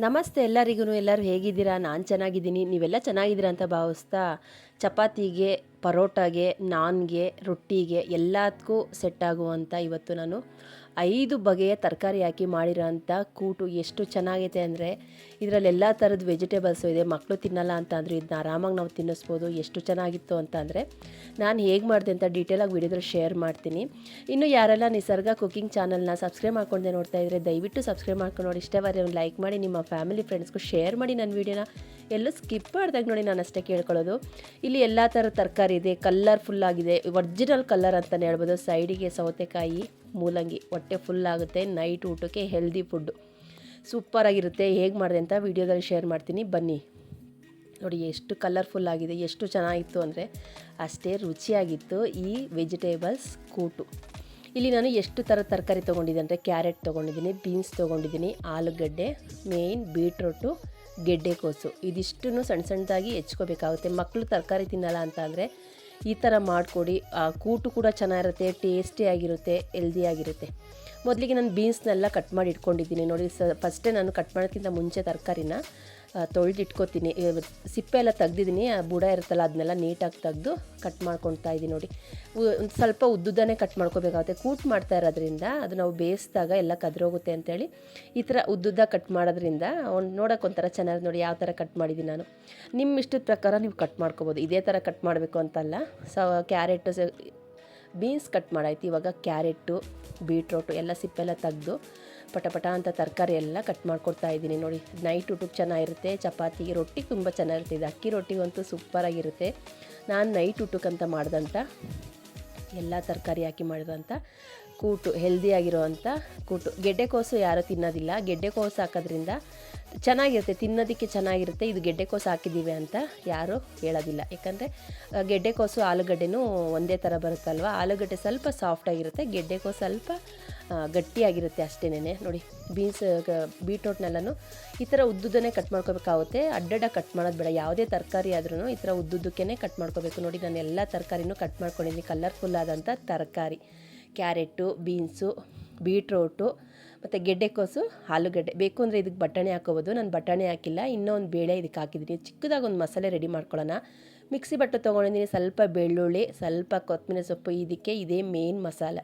ನಮಸ್ತೆ ಎಲ್ಲರಿಗೂ ಎಲ್ಲರೂ ಹೇಗಿದ್ದೀರಾ? ನಾನು ಚೆನ್ನಾಗಿದ್ದೀನಿ. ನೀವೆಲ್ಲ ಚೆನ್ನಾಗಿದ್ದೀರಾ ಅಂತ ಭಾವಿಸ್ತಾ ಚಪಾತಿಗೆ, ಪರೋಟಾಗೆ, ನಾನ್ಗೆ, ರೊಟ್ಟಿಗೆ ಎಲ್ಲದಕ್ಕೂ ಸೆಟ್ ಆಗುವಂಥ ಇವತ್ತು ನಾನು ಐದು ಬಗೆಯ ತರಕಾರಿ ಹಾಕಿ ಮಾಡಿರೋಂಥ ಕೂಟು ಎಷ್ಟು ಚೆನ್ನಾಗೈತೆ ಅಂದರೆ ಇದರಲ್ಲಿ ಎಲ್ಲ ಥರದ ವೆಜಿಟೇಬಲ್ಸು ಇದೆ. ಮಕ್ಕಳು ತಿನ್ನಲ್ಲ ಅಂತ ಅಂದರು ಇದನ್ನ ಆರಾಮಾಗಿ ನಾವು ತಿನ್ನಿಸ್ಬೋದು. ಎಷ್ಟು ಚೆನ್ನಾಗಿತ್ತು ಅಂತ ಅಂದರೆ ನಾನು ಹೇಗೆ ಮಾಡಿದೆ ಅಂತ ಡೀಟೇಲಾಗಿ ವಿಡಿಯೋದಲ್ಲಿ ಶೇರ್ ಮಾಡ್ತೀನಿ. ಇನ್ನು ಯಾರೆಲ್ಲ ನಿಸರ್ಗ ಕುಕಿಂಗ್ ಚಾನಲ್ನ ಸಬ್ಸ್ಕ್ರೈಬ್ ಮಾಡ್ಕೊಂಡೆ ನೋಡ್ತಾ ಇದ್ದರೆ ದಯವಿಟ್ಟು ಸಬ್ಸ್ಕ್ರೈಬ್ ಮಾಡ್ಕೊಂಡು ನೋಡಿ. ಇಷ್ಟವಾದ್ರೆ ಒಂದು ಲೈಕ್ ಮಾಡಿ, ನಿಮ್ಮ ಫ್ಯಾಮಿಲಿ ಫ್ರೆಂಡ್ಸ್ಗೂ ಶೇರ್ ಮಾಡಿ ನನ್ನ ವೀಡಿಯೋನ. ಎಲ್ಲೂ ಸ್ಕಿಪ್ ಮಾಡ್ದಾಗ ನೋಡಿ ನಾನು ಅಷ್ಟೇ ಕೇಳ್ಕೊಳ್ಳೋದು. ಇಲ್ಲಿ ಎಲ್ಲ ಥರದ ತರಕಾರಿ ಇದೆ. ಕಲರ್ಫುಲ್ ಆಗಿದೆ. ಒರಿಜಿನಲ್ ಕಲರ್ ಅಂತಲೇ ಹೇಳ್ಬೋದು. ಸೈಡಿಗೆ ಸೌತೆಕಾಯಿ ಮೂಲಂಗಿ, ಹೊಟ್ಟೆ ಫುಲ್ ಆಗುತ್ತೆ ನೈಟ್ ಊಟಕ್ಕೆ ಹೆಲ್ದಿ ಫುಡ್ಡು ಸೂಪರಾಗಿರುತ್ತೆ ಹೇಗೆ ಮಾಡಿದೆ ಅಂತ ವೀಡಿಯೋದಲ್ಲಿ ಶೇರ್ ಮಾಡ್ತೀನಿ. ಬನ್ನಿ. ನೋಡಿ, ಎಷ್ಟು ಕಲರ್ಫುಲ್ ಆಗಿದೆ, ಎಷ್ಟು ಚೆನ್ನಾಗಿತ್ತು ಅಂದರೆ ಅಷ್ಟೇ ರುಚಿಯಾಗಿತ್ತು ಈ ವೆಜಿಟೇಬಲ್ಸ್ ಕೂಟು. ಇಲ್ಲಿ ನಾನು ಎಷ್ಟು ಥರ ತರಕಾರಿ ತೊಗೊಂಡಿದ್ದೆ ಅಂದರೆ ಕ್ಯಾರೆಟ್ ತೊಗೊಂಡಿದ್ದೀನಿ ಬೀನ್ಸ್ ತೊಗೊಂಡಿದ್ದೀನಿ, ಆಲೂಗಡ್ಡೆ ಮೇಯ್ನ್ ಬೀಟ್ರೂಟು ಗೆಡ್ಡೆಕೋಸು ಇದಿಷ್ಟನ್ನು ಸಣ್ಣ ಸಣ್ಣದಾಗಿ ಹೆಚ್ಕೋಬೇಕಾಗುತ್ತೆ. ಮಕ್ಕಳು ತರಕಾರಿ ತಿನ್ನಲ್ಲ ಅಂತ ಅಂದರೆ ಈ ಥರ ಮಾಡಿಕೊಡಿ. ಕೂಟು ಕೂಡ ಚೆನ್ನಾಗಿರುತ್ತೆ ಟೇಸ್ಟಿಯಾಗಿರುತ್ತೆ ಹೆಲ್ದಿಯಾಗಿರುತ್ತೆ ಮೊದಲಿಗೆ ನಾನು ಬೀನ್ಸ್ನೆಲ್ಲ ಕಟ್ ಮಾಡಿ ಇಟ್ಕೊಂಡಿದ್ದೀನಿ. ನೋಡಿ, ಸ ಫಸ್ಟೇ ನಾನು ಕಟ್ ಮಾಡೋಕ್ಕಿಂತ ಮುಂಚೆ ತರಕಾರಿನ ತೊಳೆದು ಇಟ್ಕೊತೀನಿ ಸಿಪ್ಪೆ ಎಲ್ಲ ತೆಗ್ದಿದ್ದೀನಿ. ಆ, ಬುಡ ಇರುತ್ತಲ್ಲ, ಅದನ್ನೆಲ್ಲ ನೀಟಾಗಿ ತೆಗೆದು ಕಟ್ ಮಾಡ್ಕೊತಾ ಇದ್ದೀನಿ ನೋಡಿ. ಒಂದು ಸ್ವಲ್ಪ ಉದ್ದುದನೇ ಕಟ್ ಮಾಡ್ಕೋಬೇಕಾಗುತ್ತೆ. ಕೂಟ್ ಮಾಡ್ತಾ ಇರೋದ್ರಿಂದ ಅದು ನಾವು ಬೇಯಿಸಿದಾಗ ಎಲ್ಲ ಕದ್ರೋಗುತ್ತೆ ಅಂತೇಳಿ ಈ ಥರ ಉದ್ದುದ್ದ ಕಟ್ ಮಾಡೋದ್ರಿಂದ ಒಂದು ನೋಡೋಕೆ ಒಂಥರ ಚೆನ್ನಾಗಿ ನೋಡಿ, ಯಾವ ಥರ ಕಟ್ ಮಾಡಿದ್ದೀನಿ ನಾನು. ನಿಮ್ಮ ಇಷ್ಟದ ಪ್ರಕಾರ ನೀವು ಕಟ್ ಮಾಡ್ಕೋಬೋದು. ಇದೇ ಥರ ಕಟ್ ಮಾಡಬೇಕು ಅಂತಲ್ಲ. ಸೊ, ಕ್ಯಾರೆಟು ಬೀನ್ಸ್ ಕಟ್ ಮಾಡಾಯ್ತು. ಇವಾಗ ಕ್ಯಾರೆಟು ಬೀಟ್ರೋಟು, ಎಲ್ಲ ಸಿಪ್ಪೆಲ್ಲ ತೆಗೆದು ಪಟ ಪಟ ಅಂತ ತರಕಾರಿ ಎಲ್ಲ ಕಟ್ ಮಾಡ್ಕೊಡ್ತಾ ಇದ್ದೀನಿ ನೋಡಿ. ನೈಟ್ ಊಟಕ್ಕೆ ಚೆನ್ನಾಗಿರುತ್ತೆ ಚಪಾತಿಗೆ ರೊಟ್ಟಿ ತುಂಬ ಚೆನ್ನಾಗಿರುತ್ತೆ. ಇದು ಅಕ್ಕಿ ರೊಟ್ಟಿಗಂತೂ ಸೂಪರಾಗಿರುತ್ತೆ ನಾನು ನೈಟ್ ಊಟಕ್ಕಂತ ಮಾಡಿದಂಥ ಎಲ್ಲ ತರಕಾರಿ ಹಾಕಿ ಮಾಡಿದಂಥ ಕೂಟು ಹೆಲ್ದಿಯಾಗಿರೋವಂಥ ಕೂಟು. ಗೆಡ್ಡೆಕೋಸು ಯಾರೂ ತಿನ್ನೋದಿಲ್ಲ. ಗೆಡ್ಡೆಕೋಸು ಹಾಕೋದ್ರಿಂದ ಚೆನ್ನಾಗಿರುತ್ತೆ, ತಿನ್ನೋದಕ್ಕೆ ಚೆನ್ನಾಗಿರುತ್ತೆ. ಇದು ಗೆಡ್ಡೆಕೋಸು ಹಾಕಿದ್ದೀವಿ ಅಂತ ಯಾರೂ ಹೇಳೋದಿಲ್ಲ. ಯಾಕಂದರೆ ಗೆಡ್ಡೆಕೋಸು ಆಲೂಗಡ್ಡೆನೂ ಒಂದೇ ಥರ ಬರುತ್ತಲ್ವ? ಆಲೂಗಡ್ಡೆ ಸ್ವಲ್ಪ ಸಾಫ್ಟಾಗಿರುತ್ತೆ ಗೆಡ್ಡೆಕೋಸು ಸ್ವಲ್ಪ ಗಟ್ಟಿಯಾಗಿರುತ್ತೆ ಅಷ್ಟೇನೆ ನೋಡಿ ಬೀನ್ಸ್ ಬೀಟ್ರೋಟ್ನೆಲ್ಲನೂ ಈ ಥರ ಉದ್ದುದನ್ನೇ ಕಟ್ ಮಾಡ್ಕೋಬೇಕಾಗುತ್ತೆ. ಅಡ್ಡಡ ಕಟ್ ಮಾಡೋದು ಬೇಡ. ಯಾವುದೇ ತರಕಾರಿ ಆದ್ರೂ ಈ ಥರ ಉದ್ದುದ್ದಕ್ಕೇ ಕಟ್ ಮಾಡ್ಕೋಬೇಕು. ನೋಡಿ, ನಾನು ಎಲ್ಲ ತರಕಾರಿನೂ ಕಟ್ ಮಾಡ್ಕೊಂಡಿದ್ದೀನಿ. ಕಲರ್ಫುಲ್ ಆದಂಥ ತರಕಾರಿ. ಕ್ಯಾರೆಟು ಬೀನ್ಸು ಬೀಟ್ರೋಟು ಮತ್ತು ಗೆಡ್ಡೆಕೋಸು ಆಲೂಗಡ್ಡೆ. ಬೇಕು ಅಂದರೆ ಇದಕ್ಕೆ ಬಟಾಣಿ ಹಾಕೋಬೋದು. ನಾನು ಬಟಾಣಿ ಹಾಕಿಲ್ಲ. ಇನ್ನೂ ಒಂದು ಬೇಳೆ ಇದಕ್ಕೆ ಹಾಕಿದ್ದೀನಿ. ಚಿಕ್ಕದಾಗಿ ಒಂದು ಮಸಾಲೆ ರೆಡಿ ಮಾಡ್ಕೊಳ್ಳೋಣ. ಮಿಕ್ಸಿ ಬಟ್ಟೆ ತೊಗೊಂಡಿದ್ದೀನಿ. ಸ್ವಲ್ಪ ಬೆಳ್ಳುಳ್ಳಿ, ಸ್ವಲ್ಪ ಕೊತ್ತಂಬರಿ ಸೊಪ್ಪು, ಇದಕ್ಕೆ ಇದೇ ಮೇನ್ ಮಸಾಲ.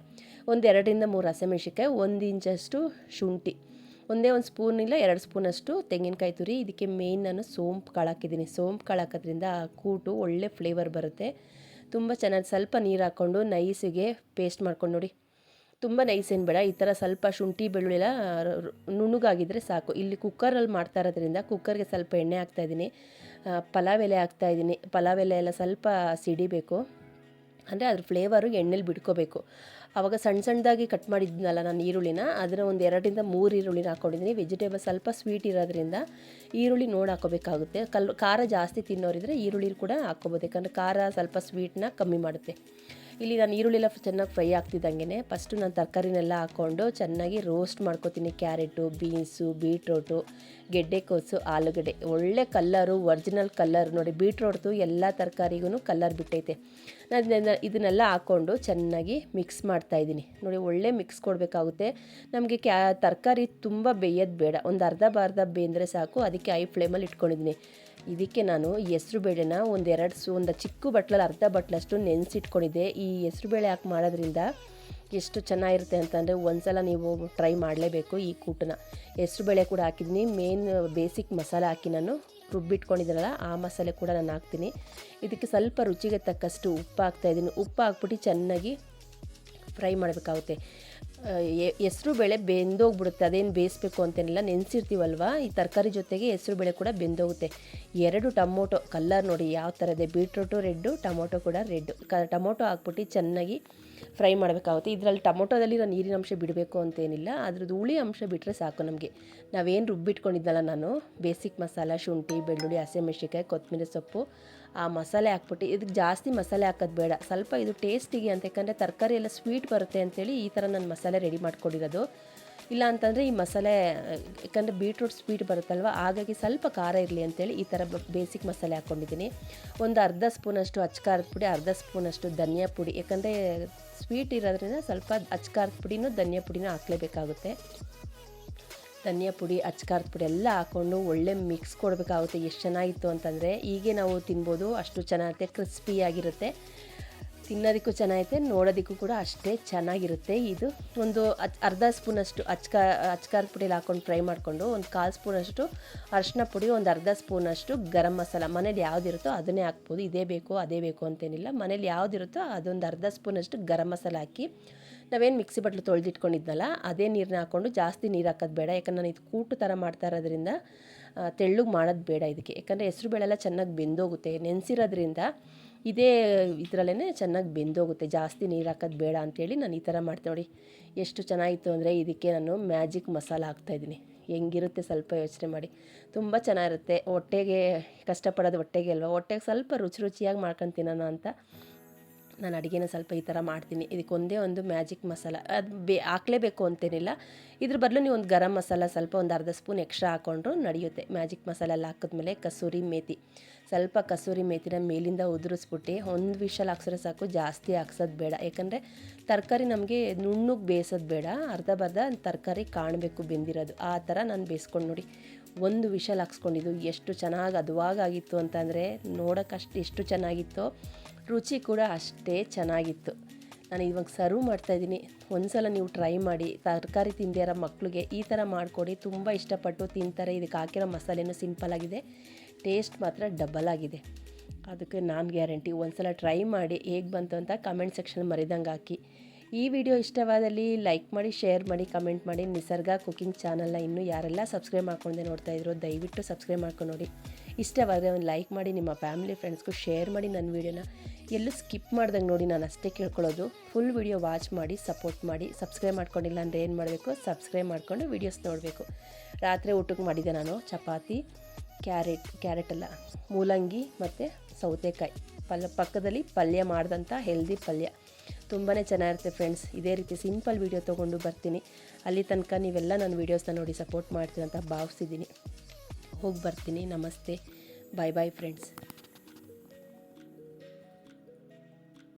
ಒಂದೆರಡರಿಂದ ಮೂರು ಹಸಿಮೆಣ್ಸಿನ್ಕಾಯಿ, ಒಂದು ಇಂಚಷ್ಟು ಶುಂಠಿ. ಒಂದೇ ಒಂದು ಸ್ಪೂನ್ ಇಲ್ಲ ಎರಡು ಸ್ಪೂನಷ್ಟು ತೆಂಗಿನಕಾಯಿ ತುರಿ. ಇದಕ್ಕೆ ಮೇಯ್ನ್ ನಾನು ಸೋಂಪು ಕಾಳು ಹಾಕಿದ್ದೀನಿ ಸೋಂಪು ಕಾಳು ಹಾಕೋದ್ರಿಂದ ಆ ಕೂಟು ಒಳ್ಳೆ ಫ್ಲೇವರ್ ಬರುತ್ತೆ. ತುಂಬ ಚೆನ್ನಾಗಿ ಸ್ವಲ್ಪ ನೀರು ಹಾಕ್ಕೊಂಡು ನೈಸಿಗೆ ಪೇಸ್ಟ್ ಮಾಡ್ಕೊಂಡು ನೋಡಿ. ತುಂಬ ನೈಸ್ ಏನು ಬೇಡ. ಈ ಥರ ಸ್ವಲ್ಪ ಶುಂಠಿ, ಬೆಳ್ಳುಳ್ಳಿ ನುಣುಗಾಗಿದ್ರೆ ಸಾಕು. ಇಲ್ಲಿ ಕುಕ್ಕರಲ್ಲಿ ಮಾಡ್ತಾ ಇರೋದ್ರಿಂದ ಕುಕ್ಕರ್ಗೆ ಸ್ವಲ್ಪ ಎಣ್ಣೆ ಹಾಕ್ತಾಯಿದ್ದೀನಿ ಪಲಾವ್ ಎಲೆ ಹಾಕ್ತಾಯಿದ್ದೀನಿ ಪಲಾವ್ ಎಲೆ ಎಲ್ಲ ಸ್ವಲ್ಪ ಸಿಡಿಬೇಕು. ಅಂದರೆ ಅದ್ರ ಫ್ಲೇವರು ಎಣ್ಣೆಲಿ ಬಿಟ್ಕೋಬೇಕು ಆವಾಗ ಸಣ್ಣ ಸಣ್ಣದಾಗಿ ಕಟ್ ಮಾಡಿದ್ನಲ್ಲ ನಾನು ಈರುಳ್ಳಿನ, ಅದನ್ನು ಒಂದು ಎರಡರಿಂದ ಮೂರು ಈರುಳ್ಳಿನ ಹಾಕ್ಕೊಂಡಿದ್ದೀನಿ ವೆಜಿಟೇಬಲ್ ಸ್ವಲ್ಪ ಸ್ವೀಟ್ ಇರೋದ್ರಿಂದ ಈರುಳ್ಳಿ ನೋಡಿ ಹಾಕೋಬೇಕಾಗುತ್ತೆ. ಕಲ್, ಖಾರ ಜಾಸ್ತಿ ತಿನ್ನೋರಿದ್ರೆ ಈರುಳ್ಳಿ ಕೂಡ ಹಾಕ್ಕೋಬೋದು ಯಾಕಂದರೆ ಖಾರ ಸ್ವಲ್ಪ ಸ್ವೀಟ್ನ ಕಮ್ಮಿ ಮಾಡುತ್ತೆ. ಇಲ್ಲಿ ನಾನು ಈರುಳ್ಳಿ ಎಲ್ಲ ಚೆನ್ನಾಗಿ ಫ್ರೈ ಆಗ್ತಿದ್ದಂಗೆ ಫಸ್ಟು ನಾನು ತರಕಾರಿನೆಲ್ಲ ಹಾಕ್ಕೊಂಡು ಚೆನ್ನಾಗಿ ರೋಸ್ಟ್ ಮಾಡ್ಕೊತೀನಿ ಕ್ಯಾರೆಟು ಬೀನ್ಸು ಬೀಟ್ರೋಟು ಗೆಡ್ಡೆಕೋಸು ಆಲೂಗಡ್ಡೆ. ಒಳ್ಳೆ ಕಲ್ಲರು ಒರಿಜಿನಲ್ ಕಲ್ಲರ್ ನೋಡಿ ಬೀಟ್ರೋಟ್ದು ಎಲ್ಲ ತರಕಾರಿಗೂ ಕಲ್ಲರ್ ಬಿಟ್ಟೈತೆ. ನಾನು ಇದನ್ನೆಲ್ಲ ಹಾಕ್ಕೊಂಡು ಚೆನ್ನಾಗಿ ಮಿಕ್ಸ್ ಮಾಡ್ತಾಯಿದ್ದೀನಿ ನೋಡಿ ಒಳ್ಳೆ ಮಿಕ್ಸ್ ಕೊಡಬೇಕಾಗುತ್ತೆ. ನಮಗೆ ಕ್ಯಾ, ತರಕಾರಿ ತುಂಬ ಬೇಯೋದು ಬೇಡ. ಒಂದು ಅರ್ಧ ಬಾರ್ಧ ಬೇಂದರೆ ಸಾಕು. ಅದಕ್ಕೆ ಐ ಫ್ಲೇಮಲ್ಲಿ ಇಟ್ಕೊಂಡಿದ್ದೀನಿ. ಇದಕ್ಕೆ ನಾನು ಹೆಸ್ರು ಬೇಳೆನ ಒಂದು ಎರಡು ಸು, ಒಂದು ಚಿಕ್ಕ ಬಟ್ಲಲ್ಲಿ, ಅರ್ಧ ಬಟ್ಲಷ್ಟು ನೆನೆಸಿಟ್ಕೊಂಡಿದ್ದೆ. ಈ ಹೆಸ್ರು ಬೇಳೆ ಹಾಕಿ ಮಾಡೋದ್ರಿಂದ ಎಷ್ಟು ಚೆನ್ನಾಗಿರುತ್ತೆ ಅಂತಂದರೆ ಒಂದ್ಸಲ ನೀವು ಟ್ರೈ ಮಾಡಲೇಬೇಕು ಈ ಕೂಟನ ಹೆಸರು ಬೇಳೆ ಕೂಡ ಹಾಕಿದ್ದೀನಿ. ಮೇನ್ ಬೇಸಿಕ್ ಮಸಾಲ ಹಾಕಿ ನಾನು ರುಬ್ಬಿಟ್ಕೊಂಡಿದ್ದೀನಲ್ಲ, ಆ ಮಸಾಲೆ ಕೂಡ ನಾನು ಹಾಕ್ತೀನಿ. ಇದಕ್ಕೆ ಸ್ವಲ್ಪ ರುಚಿಗೆ ತಕ್ಕಷ್ಟು ಉಪ್ಪು ಹಾಕ್ತಾಯಿದ್ದೀನಿ ಉಪ್ಪು ಹಾಕ್ಬಿಟ್ಟು ಚೆನ್ನಾಗಿ ಫ್ರೈ ಮಾಡಬೇಕಾಗುತ್ತೆ. ಹೆಸರು ಬೇಳೆ ಬೆಂದೋಗ್ಬಿಡುತ್ತೆ. ಅದೇನು ಬೇಯಿಸ್ಬೇಕು ಅಂತೇನಿಲ್ಲ. ನೆನೆಸಿರ್ತೀವಲ್ವ? ಈ ತರಕಾರಿ ಜೊತೆಗೆ ಹೆಸರು ಬೇಳೆ ಕೂಡ ಬೆಂದೋಗುತ್ತೆ. ಎರಡು ಟೊಮೊಟೊ, ಕಲ್ಲರ್ ನೋಡಿ ಯಾವ ಥರ ಇದೆ. ಬೀಟ್ರೂಟು ರೆಡ್ಡು, ಟೊಮೊಟೊ ಕೂಡ ರೆಡ್ಡು. ಕ, ಟೊಮೊಟೊ ಹಾಕ್ಬಿಟ್ಟು ಚೆನ್ನಾಗಿ ಫ್ರೈ ಮಾಡಬೇಕಾಗುತ್ತೆ. ಇದರಲ್ಲಿ ಟೊಮೊಟೊದಲ್ಲಿ ನಾನು ನೀರಿನ ಅಂಶ ಬಿಡಬೇಕು ಅಂತೇನಿಲ್ಲ. ಅದ್ರದ್ದು ಹುಳಿ ಅಂಶ ಬಿಟ್ಟರೆ ಸಾಕು ನಮಗೆ. ನಾವೇನು ರುಬ್ಬಿಟ್ಕೊಂಡಿದ್ದಲ್ಲ ನಾನು. ಬೇಸಿಕ್ ಮಸಾಲ, ಶುಂಠಿ, ಬೆಳ್ಳುಳ್ಳಿ ಹಸಿಮೆಣ್ಸಿಕಾಯಿ ಕೊತ್ತಂಬರಿ ಸೊಪ್ಪು ಆ ಮಸಾಲೆ ಹಾಕ್ಬಿಟ್ಟು, ಇದಕ್ಕೆ ಜಾಸ್ತಿ ಮಸಾಲೆ ಹಾಕೋದು ಬೇಡ. ಸ್ವಲ್ಪ ಇದು ಟೇಸ್ಟಿಗೆ ಅಂತ, ಯಾಕಂದರೆ ತರಕಾರಿ ಎಲ್ಲ ಸ್ವೀಟ್ ಬರುತ್ತೆ ಅಂತೇಳಿ ಈ ಥರ ನಾನು ಮಸಾಲೆ ರೆಡಿ ಮಾಡ್ಕೊಂಡಿರೋದು. ಇಲ್ಲ ಅಂತಂದರೆ ಈ ಮಸಾಲೆ, ಯಾಕಂದರೆ ಬೀಟ್ರೂಟ್ ಸ್ವೀಟ್ ಬರುತ್ತಲ್ವ, ಹಾಗಾಗಿ ಸ್ವಲ್ಪ ಖಾರ ಇರಲಿ ಅಂತೇಳಿ ಈ ಥರ ಬೇಸಿಕ್ ಮಸಾಲೆ ಹಾಕ್ಕೊಂಡಿದ್ದೀನಿ. ಒಂದು ಅರ್ಧ ಸ್ಪೂನಷ್ಟು ಅಚ್ಕಾರದ ಪುಡಿ, ಅರ್ಧ ಸ್ಪೂನಷ್ಟು ಧನಿಯಾ ಪುಡಿ. ಯಾಕಂದರೆ ಸ್ವೀಟ್ ಇರೋದ್ರಿಂದ ಸ್ವಲ್ಪ ಅಚ್ಕಾರದ ಪುಡಿನೂ ಧನಿಯಾ ಪುಡಿನೂ ಹಾಕ್ಲೇಬೇಕಾಗುತ್ತೆ. ಧನಿಯಾ ಪುಡಿ ಅಚ್ಕಾರದ ಪುಡಿ ಎಲ್ಲ ಹಾಕ್ಕೊಂಡು ಒಳ್ಳೆ ಮಿಕ್ಸ್ ಕೊಡಬೇಕಾಗುತ್ತೆ. ಎಷ್ಟು ಚೆನ್ನಾಗಿತ್ತು ಅಂತಂದರೆ, ಹೀಗೆ ನಾವು ತಿನ್ಬೋದು, ಅಷ್ಟು ಚೆನ್ನಾಗಿರುತ್ತೆ ಕ್ರಿಸ್ಪಿಯಾಗಿರುತ್ತೆ ತಿನ್ನೋದಕ್ಕೂ ಚೆನ್ನಾಗಿರುತ್ತೆ ನೋಡೋದಕ್ಕೂ ಕೂಡ ಅಷ್ಟೇ ಚೆನ್ನಾಗಿರುತ್ತೆ. ಇದು ಒಂದು ಅರ್ಧ ಸ್ಪೂನಷ್ಟು ಅಚ್ಕ, ಅಚ್ಕಾರದ ಪುಡಿಲಿ ಹಾಕ್ಕೊಂಡು ಫ್ರೈ ಮಾಡಿಕೊಂಡು, ಒಂದು ಕಾಲು ಸ್ಪೂನಷ್ಟು ಅರಿಶಿನ ಪುಡಿ, ಒಂದು ಅರ್ಧ ಸ್ಪೂನಷ್ಟು ಗರಂ ಮಸಾಲ. ಮನೇಲಿ ಯಾವುದಿರುತ್ತೋ ಅದನ್ನೇ ಹಾಕ್ಬೋದು. ಇದೇ ಬೇಕು, ಅದೇ ಬೇಕು ಅಂತೇನಿಲ್ಲ. ಮನೇಲಿ ಯಾವುದಿರುತ್ತೋ ಅದೊಂದು ಅರ್ಧ ಸ್ಪೂನಷ್ಟು ಗರಂ ಮಸಾಲ ಹಾಕಿ ನಾವೇನು ಮಿಕ್ಸಿ ಬಟ್ಲು ತೊಳೆದಿಟ್ಕೊಂಡಿದ್ನಲ್ಲ ಅದೇ ನೀರನ್ನ ಹಾಕ್ಕೊಂಡು ಜಾಸ್ತಿ ನೀರು ಹಾಕೋದು ಬೇಡ. ಯಾಕಂದ್ರೆ ನಾನು ಇದು ಕೂಟು ಥರ ಮಾಡ್ತಾ ಇರೋದ್ರಿಂದ ತೆಳ್ಳಗೆ ಮಾಡೋದು ಬೇಡ ಇದಕ್ಕೆ ಯಾಕಂದರೆ ಹೆಸರು ಬೇಳೆಲ್ಲ ಚೆನ್ನಾಗಿ ಬೆಂದೋಗುತ್ತೆ. ನೆನೆಸಿರೋದ್ರಿಂದ ಇದೇ ಇದರಲ್ಲೇ ಚೆನ್ನಾಗಿ ಬೆಂದೋಗುತ್ತೆ. ಜಾಸ್ತಿ ನೀರು ಹಾಕೋದು ಬೇಡ ಅಂತೇಳಿ ನಾನು ಈ ಥರ ಮಾಡ್ತೀನಿ ನೋಡಿ. ಎಷ್ಟು ಚೆನ್ನಾಗಿತ್ತು ಅಂದರೆ ಇದಕ್ಕೆ ನಾನು ಮ್ಯಾಜಿಕ್ ಮಸಾಲ ಹಾಕ್ತಾಯಿದ್ದೀನಿ ಹೆಂಗಿರುತ್ತೆ ಸ್ವಲ್ಪ ಯೋಚನೆ ಮಾಡಿ. ತುಂಬ ಚೆನ್ನಾಗಿರುತ್ತೆ. ಹೊಟ್ಟೆಗೆ ಕಷ್ಟಪಡೋದು ಹೊಟ್ಟೆಗೆ ಅಲ್ವಾ? ಹೊಟ್ಟೆಗೆ ಸ್ವಲ್ಪ ರುಚಿ ರುಚಿಯಾಗಿ ಮಾಡ್ಕೊಂಡು ಅಂತ ನಾನು ಅಡುಗೆನ ಸ್ವಲ್ಪ ಈ ಥರ ಮಾಡ್ತೀನಿ. ಇದಕ್ಕೊಂದೇ ಒಂದು ಮ್ಯಾಜಿಕ್ ಮಸಾಲ. ಅದು ಬೇ ಹಾಕ್ಲೇಬೇಕು ಅಂತೇನಿಲ್ಲ. ಇದ್ರ ಬದಲು ನೀವು ಒಂದು ಗರಂ ಮಸಾಲ ಸ್ವಲ್ಪ ಒಂದು ಅರ್ಧ ಸ್ಪೂನ್ ಎಕ್ಸ್ಟ್ರಾ ಹಾಕ್ಕೊಂಡ್ರು ನಡೆಯುತ್ತೆ. ಮ್ಯಾಜಿಕ್ ಮಸಾಲ ಎಲ್ಲ ಹಾಕಿದ್ಮೇಲೆ ಕಸೂರಿ ಮೇತಿ. ಸ್ವಲ್ಪ ಕಸೂರಿ ಮೇಥಿನ ಮೇಲಿಂದ ಉದುರಿಸ್ಬಿಟ್ಟು ಒಂದು ವಿಷಲ್ ಹಾಕ್ಸಿದ್ರೆ ಸಾಕು, ಜಾಸ್ತಿ ಹಾಕ್ಸೋದು ಬೇಡ. ಯಾಕಂದರೆ ತರಕಾರಿ ನಮಗೆ ನುಣ್ಣಗೆ ಬೇಯಿಸೋದು ಬೇಡ. ಅರ್ಧ ಬರ್ಧ ತರಕಾರಿ ಕಾಣಬೇಕು ಬೆಂದಿರೋದು. ಆ ಥರ ನಾನು ಬೇಯಿಸ್ಕೊಂಡು ನೋಡಿ, ಒಂದು ವಿಷಲ್ ಹಾಕ್ಸ್ಕೊಂಡಿದ್ದು ಎಷ್ಟು ಚೆನ್ನಾಗಿ ಅದುವಾಗಾಗಿತ್ತು ಅಂತಂದರೆ ನೋಡೋಕ್ಕಷ್ಟು ಎಷ್ಟು ಚೆನ್ನಾಗಿತ್ತೋ ರುಚಿ ಕೂಡ ಅಷ್ಟೇ ಚೆನ್ನಾಗಿತ್ತು. ನಾನು ಇವಾಗ ಸರ್ವ್ ಮಾಡ್ತಾಯಿದ್ದೀನಿ ಒಂದು ಸಲ ನೀವು ಟ್ರೈ ಮಾಡಿ, ತರಕಾರಿ ತಿಂದೇ ಇರೋ ಮಕ್ಕಳಿಗೆ ಈ ಥರ ಮಾಡಿಕೊಡಿ. ತುಂಬ ಇಷ್ಟಪಟ್ಟು ತಿಂತಾರೆ. ಇದಕ್ಕೆ ಹಾಕಿರೋ ಮಸಾಲೆನೂ ಸಿಂಪಲ್ಲಾಗಿದೆ ಟೇಸ್ಟ್ ಮಾತ್ರ ಡಬಲ್ ಆಗಿದೆ. ಅದಕ್ಕೆ ನಾನು ಗ್ಯಾರಂಟಿ ಒಂದು ಸಲ ಟ್ರೈ ಮಾಡಿ ಹೇಗೆ ಬಂತು ಅಂತ ಕಮೆಂಟ್ ಸೆಕ್ಷನ್ ಮರಿದಂಗೆ ಹಾಕಿ. ಈ ವಿಡಿಯೋ ಇಷ್ಟವಾದಲ್ಲಿ ಲೈಕ್ ಮಾಡಿ ಶೇರ್ ಮಾಡಿ ಕಮೆಂಟ್ ಮಾಡಿ. ನಿಸರ್ಗ ಕುಕಿಂಗ್ ಚಾನಲ್ನ ಇನ್ನೂ ಯಾರೆಲ್ಲ ಸಬ್ಸ್ಕ್ರೈಬ್ ಮಾಡ್ಕೊಂಡೆ ನೋಡ್ತಾಯಿದ್ರು ದಯವಿಟ್ಟು ಸಬ್ಸ್ಕ್ರೈಬ್ ಮಾಡ್ಕೊಂಡು ನೋಡಿ. ಇಷ್ಟವಾದರೆ ಒಂದು ಲೈಕ್ ಮಾಡಿ ನಿಮ್ಮ ಫ್ಯಾಮಿಲಿ ಫ್ರೆಂಡ್ಸ್ಗೂ ಶೇರ್ ಮಾಡಿ ನನ್ನ ವೀಡಿಯೋನ ಎಲ್ಲೂ ಸ್ಕಿಪ್ ಮಾಡ್ದಂಗೆ ನೋಡಿ ನಾನು ಅಷ್ಟೇ ಕೇಳ್ಕೊಳ್ಳೋದು. ಫುಲ್ ವಿಡಿಯೋ ವಾಚ್ ಮಾಡಿ ಸಪೋರ್ಟ್ ಮಾಡಿ ಸಬ್ಸ್ಕ್ರೈಬ್ ಮಾಡ್ಕೊಂಡಿಲ್ಲ ಅಂದರೆ ಏನು ಮಾಡಬೇಕು? ಸಬ್ಸ್ಕ್ರೈಬ್ ಮಾಡಿಕೊಂಡು ವೀಡಿಯೋಸ್ ನೋಡಬೇಕು. ರಾತ್ರಿ ಊಟಕ್ಕೆ ಮಾಡಿದ್ದೆ ನಾನು ಚಪಾತಿ ಕ್ಯಾರೆಟ್ ಕ್ಯಾರೆಟ್ ಅಲ್ಲ, ಮೂಲಂಗಿ ಮತ್ತು ಸೌತೆಕಾಯಿ. ಪಲ್ಯ ಪಕ್ಕದಲ್ಲಿ ಪಲ್ಯ ಮಾಡಿದಂಥ ಹೆಲ್ದಿ ಪಲ್ಯ. ತುಂಬಾ ಚೆನ್ನಾಗಿರುತ್ತೆ ಫ್ರೆಂಡ್ಸ್ ಇದೇ ರೀತಿ ಸಿಂಪಲ್ ವೀಡಿಯೋ ತೊಗೊಂಡು ಬರ್ತೀನಿ. ಅಲ್ಲಿ ತನಕ ನೀವೆಲ್ಲ ನನ್ನ ವೀಡಿಯೋಸ್ನ ನೋಡಿ ಸಪೋರ್ಟ್ ಮಾಡ್ತೀರಂತ ಭಾವಿಸಿದ್ದೀನಿ. ಹೋಗಿ ಬರ್ತೀನಿ ನಮಸ್ತೆ. ಬಾಯ್ ಬಾಯ್ ಫ್ರೆಂಡ್ಸ್